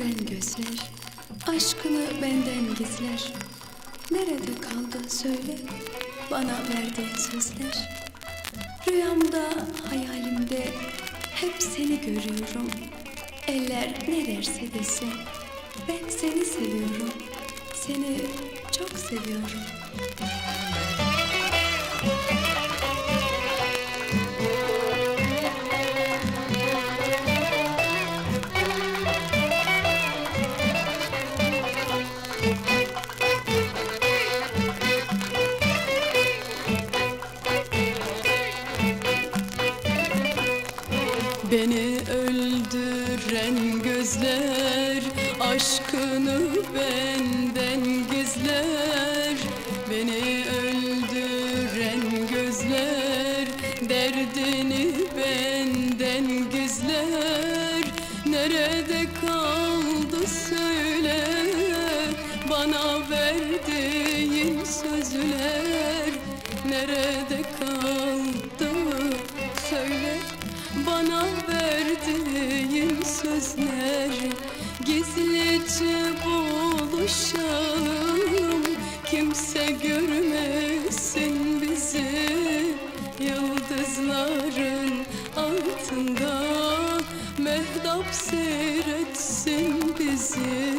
öldüren gözler Aşkını benden gizler. Nerede kaldı söyle Bana verdiğin sözler. Rüyamda hayalimde Hep seni görüyorum. Eller ne derse desin Ben seni seviyorum. Seni çok seviyorum Aşkını benden gizler. Beni öldüren gözler Derdini benden gizler. Nerede kaldı söyle Bana verdiğin sözler. Nerede kaldı söyle bana verdiğin sözler Gizlice buluşalım. Kimse görmesin bizi. Yıldızların altında Mehtap seyretsin bizi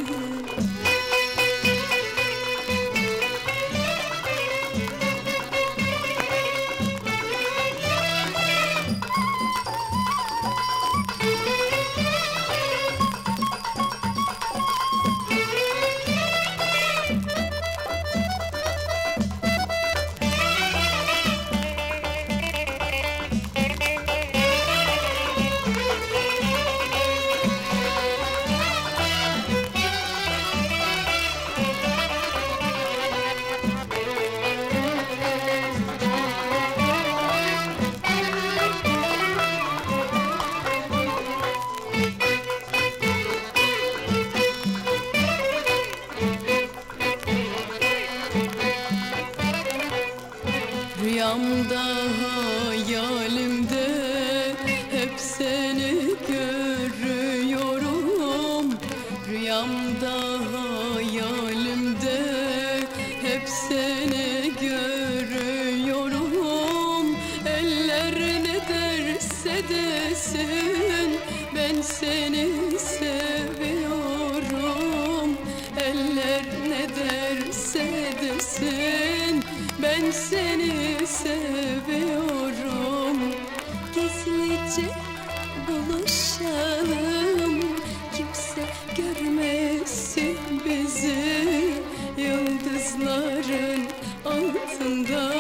Rüyamda hayalimde hep seni görüyorum. Rüyamda hayalimde hep seni görüyorum. Eller ne derse desin ben seni seviyorum. Eller ne derse desin ben seni buluşalım. Kimse görmesin bizi. Yıldızların altında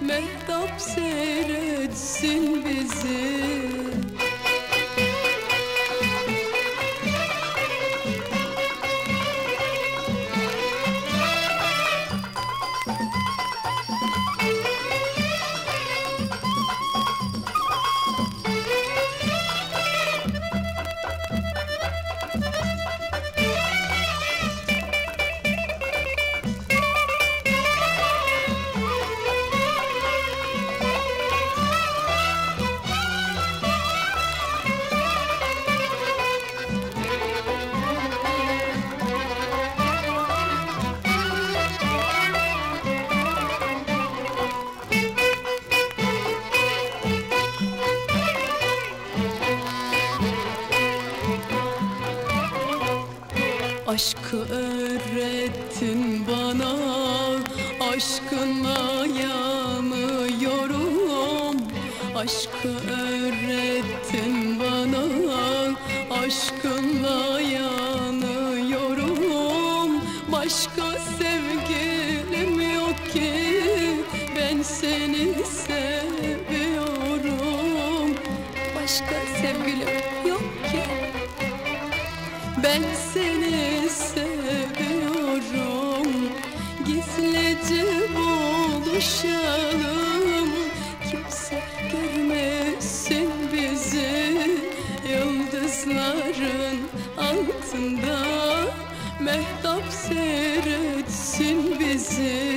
Mehtap seyretsin bizi Aşkı öğrettin bana Aşkınla yanıyorum. Aşkı öğrettin bana Aşkınla yanıyorum. Başka sevgilim yok ki Ben seni seviyorum. Başka sevgilim Ben seni seviyorum. Gizlice buluşalım. Kimse Görmesin bizi. Yıldızların altında Mehtap seyretsin bizi